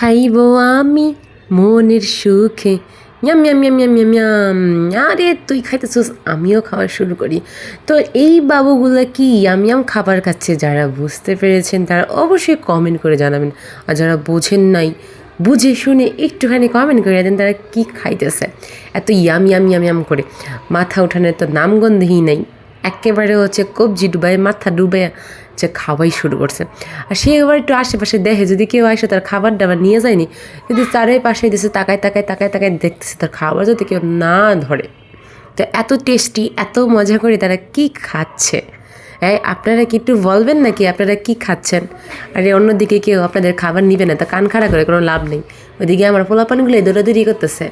খাইব আমি মনের সুখে। Yum yum yum yum yum yum আরে, তুই খাইতেছিস, আমিও খাওয়া শুরু করি। তো এই বাবুগুলো কি ইয়াম ইয়াম খাবার খাচ্ছে? যারা বুঝতে পেরেছেন, তারা অবশ্যই কমেন্ট করে জানাবেন। আর যারা বোঝেন নাই, বুঝে শুনে একটুখানি কমেন্ট করে দেন তারা কি খাইতেছে। এত ইয়াম ইয়াম ইয়াম ইয়াম করে। মাথা উঠানোর তো নামগন্ধই নাই। একেবারে হচ্ছে কবজি ডুবাই মাথা ডুবে যে খাওয়াই শুরু করছে। আর সে এবার একটু আশেপাশে দেখে যদি কেউ আসে তার খাবার দাবার নিয়ে যায়নি কিন্তু তারে পাশে দিছে তাকায় তাকায় তাকায় তাকায় দেখতেছে তার খাবার যদি কেউ না ধরে। তো এত টেস্টি, এত মজা করে তারা কি খাচ্ছে? হ্যাঁ আপনারা কি একটু বলবেন নাকি আপনারা কি খাচ্ছেন? আর অন্যদিকে কেউ আপনাদের খাবার নিবে না, তা কান খাড়া করে কোনো লাভ নেই। ওইদিকে আমার পোলাপানগুলো দৌড়াদৌড়ি করতেছে।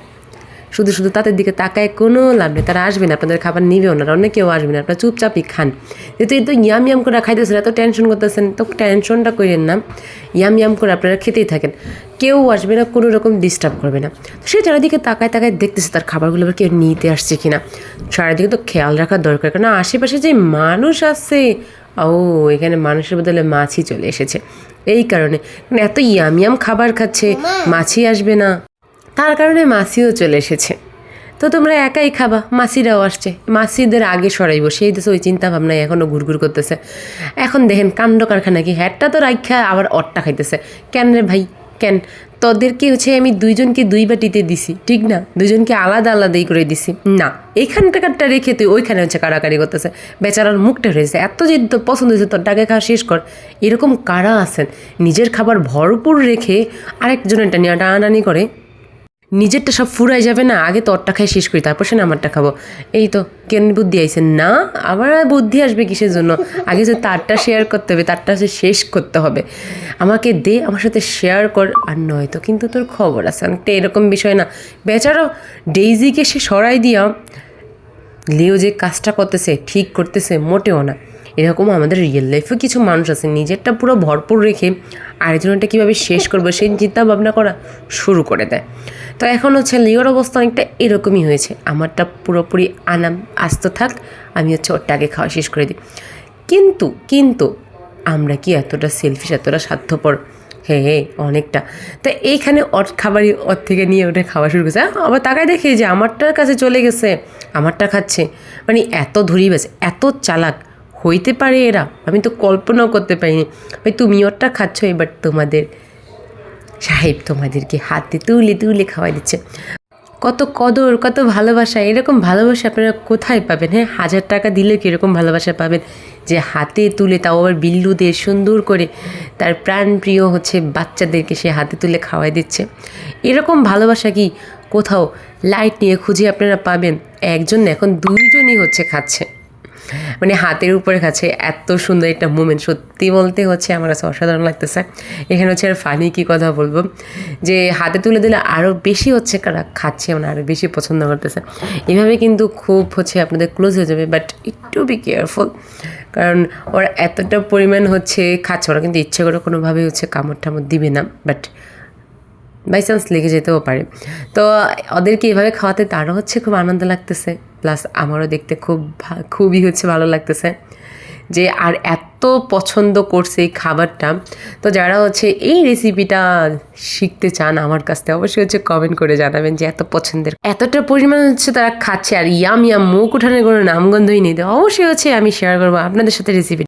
শুধু শুধু তাদের দিকে তাকায় কোনো লাভ নেই। তারা আসবে না আপনাদের খাবার নিবেও না অন্য কেউ আসবে না আপনারা চুপচাপই খান। যেহেতু এই তো ইয়াম ইয়াম করে খাইতেছেন এত টেনশন করতেছেন তো টেনশনটা করেন না। ইয়াম ইয়াম করে আপনারা খেতেই থাকেন। কেউ আসবে না কোনো রকম ডিস্টার্ব করবে না। সে চারিদিকে তাকায় তাকায় দেখতেছে তার খাবারগুলো আবার কেউ নিতে আসছে কিনা। চারিদিকে তো খেয়াল রাখা দরকার কারণ আশেপাশে যে মানুষ আছে ও এখানে মানুষের বদলে মাছই চলে এসেছে। এই কারণে এত ইয়াম ইয়াম খাবার খাচ্ছে মাছি আসবে না। তার কারণে মাসিও চলে এসেছে। তো তোমরা একাই খাবা, মাসিরাও আসছে। মাসিদের আগে সরাইব, সেই দেশে ওই চিন্তা ভাবনা এখনও ঘুরঘুর করতেছে। এখন দেখেন, কাণ্ড কারখানা কি? হ্যাটটা তো রাইখা আবার অট্টা খাইতেছে। কেন রে ভাই? কেন? তোদেরকে হচ্ছে আমি দুইজনকে দুই বাটিতে দিছি, ঠিক না? দুইজনকে আলাদা আলাদাই করে দিছি। না এইখানটাকারটা রেখে তুই ওইখানে হচ্ছে কারাকারি করতেছে। বেচারার মুখটা হয়েছে, এত যে তোর পছন্দ হয়েছে, তোর টাকা খাওয়া শেষ কর। এরকম কারা আছেন? নিজের খাবার ভরপুর রেখে আরেকজনেরটা নিয়ে টানাটানি করে। নিজেরটা সব ফুরাই যাবে না, আগে তোরটা খাই শেষ করি, তারপর সে আমারটা খাব। এই তো, কেন বুদ্ধি আইছে? না, আবার বুদ্ধি আসবে কিসের জন্য? আগে যে তারটা শেয়ার করতে হবে, তারটা হচ্ছে শেষ করতে হবে। আমাকে দে, আমার সাথে শেয়ার কর, আর নয়তো কিন্তু তোর খবর আছে। অনেকটা এরকম বিষয় না। বেচারো, ডেইজিকে সে সরাই দিয়া, লিও যে কাজটা করতেছে, ঠিক করতেছে, মোটেও না। এরকম আমাদের রিয়েল লাইফে কিছু মানুষ আছে, নিজেরটা পুরো ভরপুর রেখে আরেকজনটা কীভাবে শেষ করব, সেই চিন্তা ভাবনা করা শুরু করে দেয়। তো এখন হচ্ছে লিওর অবস্থা অনেকটা এরকমই হয়েছে। আমারটা পুরোপুরি আনাম, আস্ত থাক, আমি হচ্ছে ওরটা আগে খাওয়া শেষ করে দিই। কিন্তু কিন্তু আমরা কি এতটা সেলফিশ এতটা স্বার্থপর? হ্যাঁ হ্যাঁ অনেকটা। তো এইখানে ওর খাবারই ওর থেকে নিয়ে ওটা খাওয়া শুরু করছে। আবার তাকায় দেখে যে আমারটার কাছে চলে গেছে, আমারটা খাচ্ছে। মানে এত ধরি বেছে এত চালাক। হইতে পারে এরা, আমি তো কল্পনাও করতে পারিনি। ভাই, তুমি ওরটা খাচ্ছ, এবার তোমাদের সাহেব তোমাদেরকে হাতে তুলে তুলে খাওয়াই দিচ্ছে। কত কদর, কত ভালোবাসা, এরকম ভালোবাসা আপনারা কোথায় পাবেন হ্যাঁ? হাজার টাকা দিলে কীরকম ভালোবাসা পাবেন? যে হাতে তুলে তাও আবার বিল্লু দিয়ে সুন্দর করে তার প্রাণপ্রিয় হচ্ছে বাচ্চাদেরকে সে হাতে তুলে খাওয়াই দিচ্ছে। এরকম ভালোবাসা কি কোথাও লাইট নিয়ে খুঁজে আপনারা পাবেন? একজন এখন দুইজনই হচ্ছে খাচ্ছে। মানে হাতের উপরে খাচ্ছে এত সুন্দর একটা মুমেন্ট সত্যি বলতে হচ্ছে আমার কাছে অসাধারণ লাগতেছে। এখানে হচ্ছে আর ফানি কি কথা বলব? যে হাতে তুলে দিলে আরও বেশি হচ্ছে কারা খাচ্ছে মানে আরও বেশি পছন্দ করতেছে। এভাবে কিন্তু খুব হচ্ছে আপনাদের ক্লোজ হয়ে যাবে বাট একটু বি কেয়ারফুল কারণ ওরা এতটা পরিমাণ হচ্ছে খাচ্ছে, ওরা কিন্তু ইচ্ছে করে কোনোভাবেই হচ্ছে কামড় টামড় দিবে না বাট বাই চান্স লেগে যেতেও পারে। তো ওদেরকে এভাবে খাওয়াতে তারও হচ্ছে খুব আনন্দ লাগতেছে। প্লাস আমারও দেখতে খুব খুবই হচ্ছে ভালো লাগতেছে যে আর এত পছন্দ করছে এই খাবারটা। তো যারা হচ্ছে এই রেসিপিটা শিখতে চান আমার কাছ থেকে অবশ্যই হচ্ছে কমেন্ট করে জানাবেন যে এত পছন্দের। এতটা পরিমাণ হচ্ছে তারা খাচ্ছে আর ইয়াম ইয়াম মুখ উঠানোর কোনো নামগন্ধই নেই। তো অবশ্যই হচ্ছে আমি শেয়ার করব আপনাদের সাথে রেসিপি